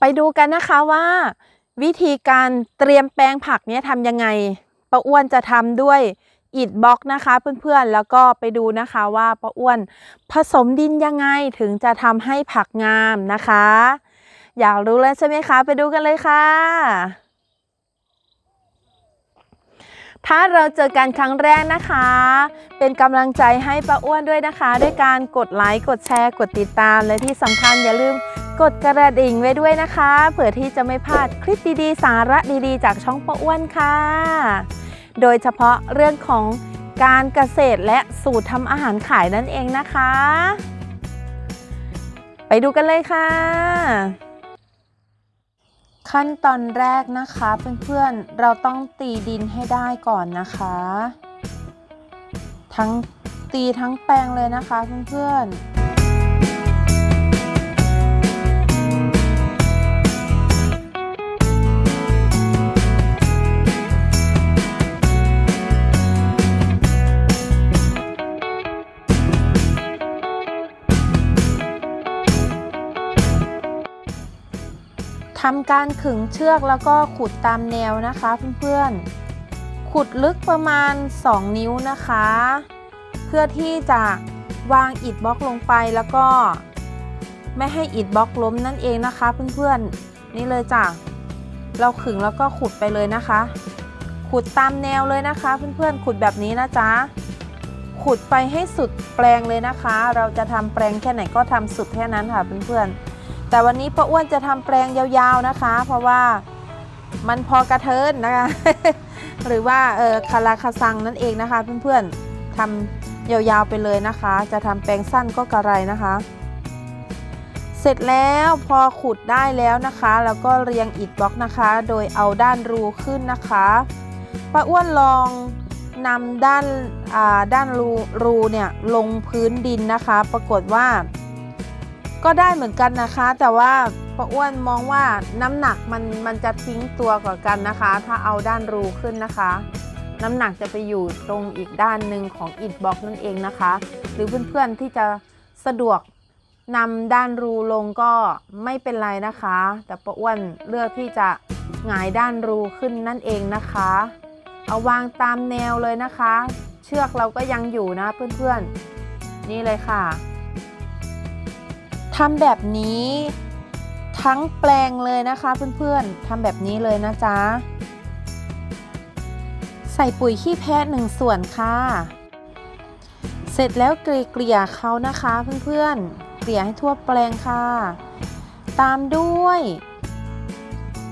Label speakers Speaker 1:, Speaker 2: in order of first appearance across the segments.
Speaker 1: ไปดูกันนะคะว่า วิธีการเตรียมแปลงผักเนี้ยทำยังไงป้าอ้วนจะทำด้วยอิฐบล็อกนะคะเพื่อนๆ แล้วก็ไปดูนะคะว่าป้าอ้วน ผสมดินยังไงถึงจะทำให้ผักงามนะคะ อยากรู้แล้วใช่ไหมคะ ไปดูกันเลยค่ะ ถ้าเราเจอกันครั้งแรกนะคะ เป็นกำลังใจให้ป้าอ้วนด้วยนะคะ ด้วยการกดไลค์กดแชร์กดติดตามและที่สำคัญอย่าลืม กดกระดิ่งไว้ด้วยนะคะเผื่อที่จะไม่พลาดคลิปดีๆ สาระดีๆ จากช่องป้าอ้วนค่ะ โดยเฉพาะเรื่องของการเกษตรและสูตรทำอาหารขายนั่นเองนะคะ ไปดูกันเลยค่ะ ขั้นตอนแรกนะคะเพื่อนๆเราต้องตีดินให้ได้ก่อนนะคะ ทั้งตีทั้งแปลงเลยนะคะเพื่อนๆ ทำการขึงเชือกแล้วก็ขุดตามแนวนะคะเพื่อนๆ ขุดลึกประมาณ 2 นิ้วนะคะ เพื่อที่จะวางอิฐบล็อกลงไปแล้วก็ ไม่ให้อิฐบล็อกล้มนั่นเองนะคะเพื่อนๆ นี่เลยจ้ะ เราขึงแล้วก็ขุดไปเลยนะคะ ขุดตามแนวเลยนะคะเพื่อนๆ ขุดแบบนี้นะจ๊ะ ขุดไปให้สุดแปลงเลยนะคะ เราจะทำแปลงแค่ไหนก็ทำสุดแค่นั้นค่ะเพื่อนๆ แต่วันนี้ป้าอ้วนจะทำแปลงยาวๆนะคะ เพราะว่ามันพอกระเทินนะคะ หรือว่าเออคาราคาซังนั่นเองนะคะ เพื่อนๆทำยาวๆไปเลยนะคะ จะทำแปลงสั้นก็กระไรนะคะ เสร็จแล้วพอขุดได้แล้วนะคะ แล้วก็เรียงอิฐบล็อกนะคะ โดยเอาด้านรูขึ้นนะคะป้าอ้วนลองนำด้านด้านรูรูเนี่ยลงพื้นดินนะคะ ปรากฏว่า ก็ได้เหมือนกันนะคะ แต่ว่าป้าอ้วนมองว่าน้ำหนักมันมันจะทิ้งตัวกว่ากันนะคะ ถ้าเอาด้านรูขึ้นนะคะ น้ำหนักจะไปอยู่ตรงอีกด้านหนึ่งของอิฐบล็อกนั่นเองนะคะ หรือเพื่อนๆที่จะสะดวกนำด้านรูลงก็ไม่เป็นไรนะคะ แต่ป้าอ้วนเลือกที่จะหงายด้านรูขึ้นนั่นเองนะคะ เอาวางตามแนวเลยนะคะ เชือกเราก็ยังอยู่นะเพื่อนๆ นี่เลยค่ะ ทำแบบนี้ทั้งแปลงเลยนะคะเพื่อนๆทำแบบนี้เลยนะจ๊ะ ใส่ปุ๋ยขี้แพะหนึ่งส่วนค่ะ เสร็จแล้วเกลี่ยเขานะคะเพื่อนๆ เกลี่ยให้ทั่วแปลงค่ะ ตามด้วย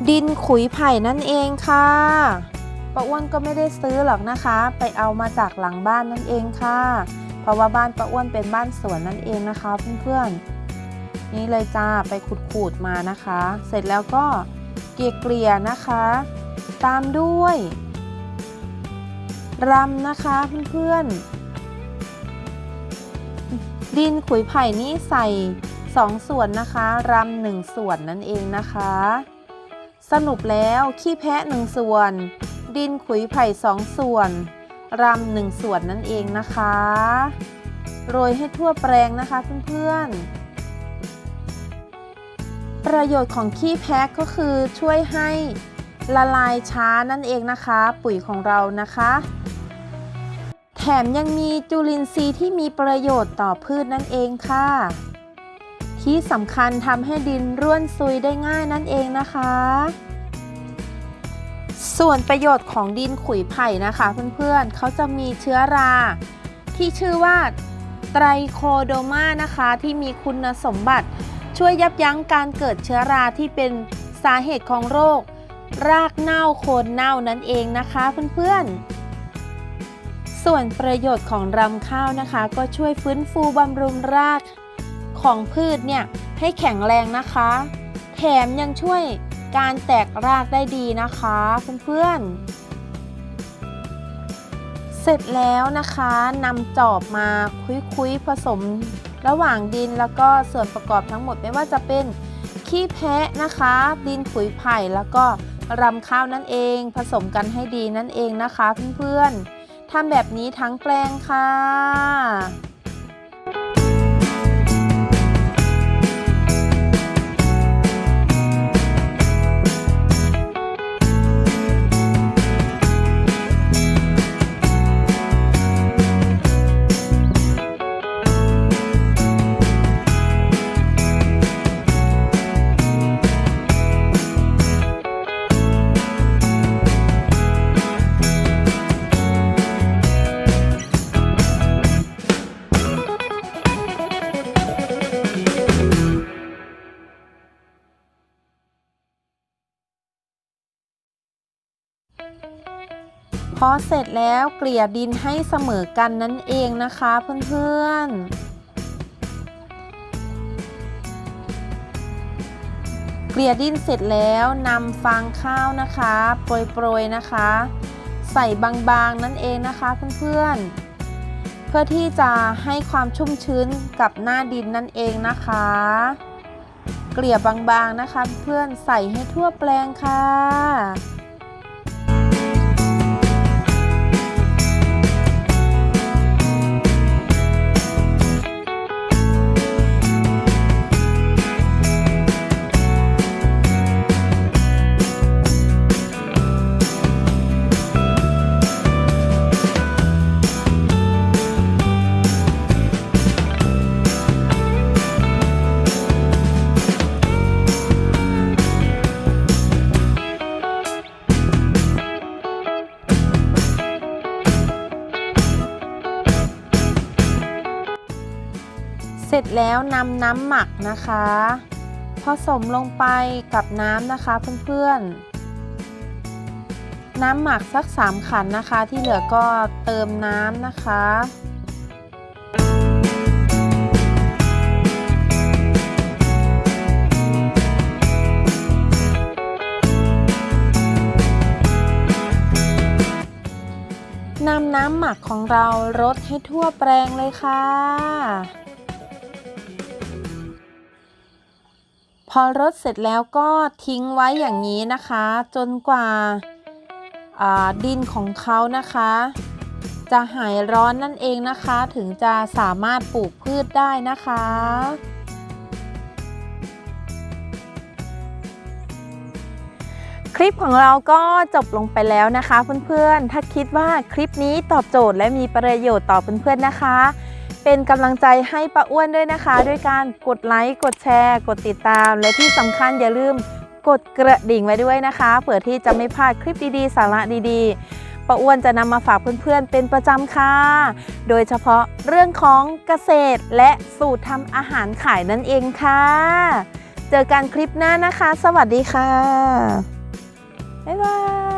Speaker 1: ดินขุยไผ่นั่นเองค่ะป้าอ้วนก็ไม่ได้ซื้อหรอกนะคะ ไปเอามาจากหลังบ้านนั่นเองค่ะ เพราะว่าบ้านป้าอ้วนเป็นบ้านสวนนั่นเองนะคะเพื่อนๆ นี่เลยจ้าไปขูดๆมานะคะ เสร็จแล้วก็เกลี่ยๆนะคะ ตามด้วยรำนะคะเพื่อนๆ ดินขุยไผ่นี่ใส่2ส่วนนะคะรำหนึ่งส่วนนั่นเองนะคะ สรุปแล้วขี้แพะหนึ่งส่วน ดินขุยไผ่สองส่วนรำหนึ่งส่วนนั่นเองนะคะ โรยให้ทั่วแปลงนะคะเพื่อนๆ ประโยชน์ของขี้แพะก็คือช่วยให้ละลายช้านั่นเองนะคะ ปุ๋ยของเรานะคะ แถมยังมีจุลินทรีย์ที่มีประโยชน์ต่อพืชนั่นเองค่ะ ที่สำคัญทำให้ดินร่วนซุยได้ง่ายนั่นเองนะคะ ส่วนประโยชน์ของดินขุยไผ่นะคะเพื่อนๆเขาจะมีเชื้อรา ที่ชื่อว่าไตรโคโดมานะคะที่มีคุณสมบัติ ช่วยยับยั้งการเกิดเชื้อราที่เป็นสาเหตุของโรค รากเน่าโคนเน่านั่นเองนะคะเพื่อนๆ ส่วนประโยชน์ของรำข้าวนะคะ ก็ช่วยฟื้นฟูบำรุงรากของพืชเนี่ยให้แข็งแรงนะคะ แถมยังช่วยการแตกรากได้ดีนะคะเพื่อนๆ เสร็จแล้วนะคะนำจอบมาคุยๆผสม ระหว่างดินแล้วก็ส่วนประกอบทั้งหมดไม่ว่าจะเป็นขี้แพะนะคะ ดินขุยไผ่แล้วก็รำข้าวนั่นเอง ผสมกันให้ดีนั่นเองนะคะเพื่อนๆทำแบบนี้ทั้งแปลงค่ะ พอเสร็จแล้วเกลี่ยดินให้เสมอกันนั่นเองนะคะเพื่อนๆ เกลี่ยดินเสร็จแล้วนำฟางข้าวนะคะโปรยๆนะคะ ใส่บางๆนั่นเองนะคะเพื่อนๆ เพื่อที่จะให้ความชุ่มชื้นกับหน้าดินนั่นเองนะคะ เกลี่ยบางๆนะคะเพื่อนใส่ให้ทั่วแปลงค่ะ ร็จแล้วนำน้ำหมักนะคะ ผสมลงไปกับน้ำนะคะเพื่อนๆ น้ำหมักสัก 3 ขันนะคะ ที่เหลือก็เติมน้ำนะคะนำน้ำหมักของเรารดให้ทั่วแปลงเลยค่ะ พอรดเสร็จแล้วก็ทิ้งไว้อย่างนี้นะคะ จนกว่าาดินของเขานะคะ จะหายร้อนนั่นเองนะคะ ถึงจะสามารถปลูกพืชได้นะคะคลิปของเราก็จบลงไปแล้วนะคะเพื่อนๆ ถ้าคิดว่าคลิปนี้ตอบโจทย์และมีประโยชน์ต่อเพื่อนๆนะคะ เป็นกำลังใจให้ป้าอ้วนด้วยนะคะ ด้วยการกดไลค์กดแชร์ กดติดตาม และที่สำคัญอย่าลืมกดกระดิ่งไว้ด้วยนะคะเผื่อที่จะไม่พลาดคลิปดีๆ สาระดีๆป้าอ้วนจะนำมาฝากเพื่อนๆเป็นประจำค่ะ โดยเฉพาะเรื่องของเกษตรและสูตรทำอาหารขายนั่นเองค่ะ เจอกันคลิปหน้านะคะ สวัสดีค่ะ บ๊ายบาย